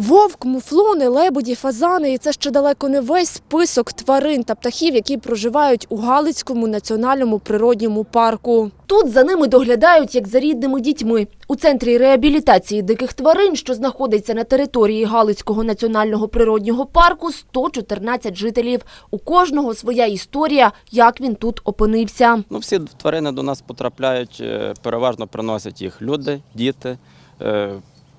Вовк, муфлони, лебеді, фазани – і це ще далеко не весь список тварин та птахів, які проживають у Галицькому національному природньому парку. Тут за ними доглядають як за рідними дітьми. У центрі реабілітації диких тварин, що знаходиться на території Галицького національного природнього парку, 114 жителів. У кожного своя історія, як він тут опинився. Ну, всі тварини до нас потрапляють, е, переважно приносять їх люди, діти.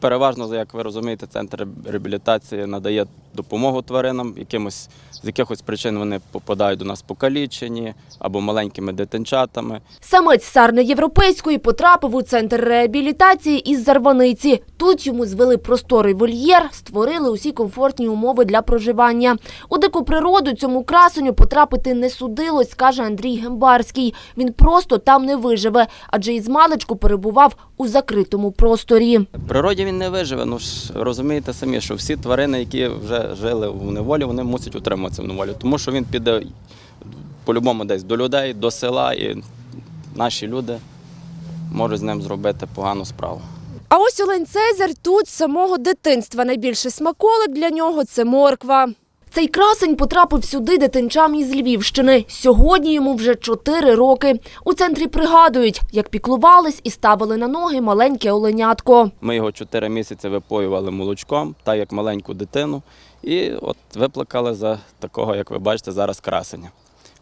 Переважно, як ви розумієте, центр реабілітації надає допомогу тваринам, якимось, з якихось причин вони попадають до нас покалічені або маленькими дитинчатами. Самець сарни європейської потрапив у центр реабілітації із Зарваниці. Тут йому звели просторий вольєр, створили усі комфортні умови для проживання. У дику природу цьому красеню потрапити не судилось, каже Андрій Гембарський. Він просто там не виживе, адже із маличку перебував у закритому просторі. В природі він не виживе. Ну ж розумієте самі, що всі тварини, які вже жили в неволі, вони мусять утримуватися в неволі, тому що він піде по-любому десь до людей, до села, і наші люди можуть з ним зробити погану справу. А ось Олень Цезар тут з самого дитинства. найбільше смаколик для нього – це морква. Цей красень потрапив сюди дитинчам із Львівщини. Сьогодні йому вже чотири роки. У центрі пригадують, як піклувались і ставили на ноги маленьке оленятко. Ми його 4 місяці випоювали молочком, так як маленьку дитину, і от виплакали за такого, як ви бачите, зараз красення.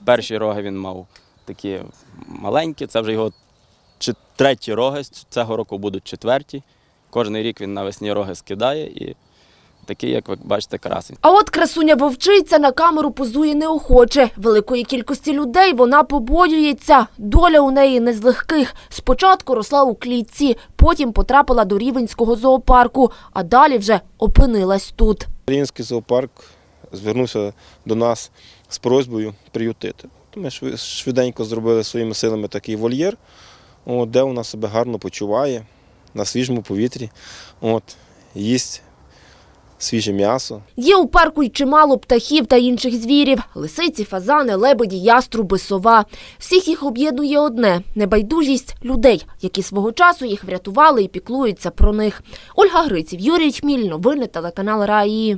Перші роги він мав такі маленькі, це вже його чи- треті роги, цього року будуть четверті. Кожний рік він навесні роги скидає і такий, як ви бачите, красень. А от красуня вовчиця на камеру позує неохоче. Великої кількості людей вона побоюється. Доля у неї не з легких. Спочатку росла у клітці, потім потрапила до Рівенського зоопарку, а далі вже опинилась тут. Український зоопарк звернувся до нас з просьбою приютити. Ми швиденько зробили своїми силами такий вольєр, де вона себе гарно почуває на свіжому повітрі, от, їсть свіже м'ясо. Є у парку й чимало птахів та інших звірів – лисиці, фазани, лебеді, яструби, сова. Всіх їх об'єднує одне – небайдужість людей, які свого часу їх врятували і піклуються про них. Ольга Гриців, Юрій Хміль, новини телеканал Раї.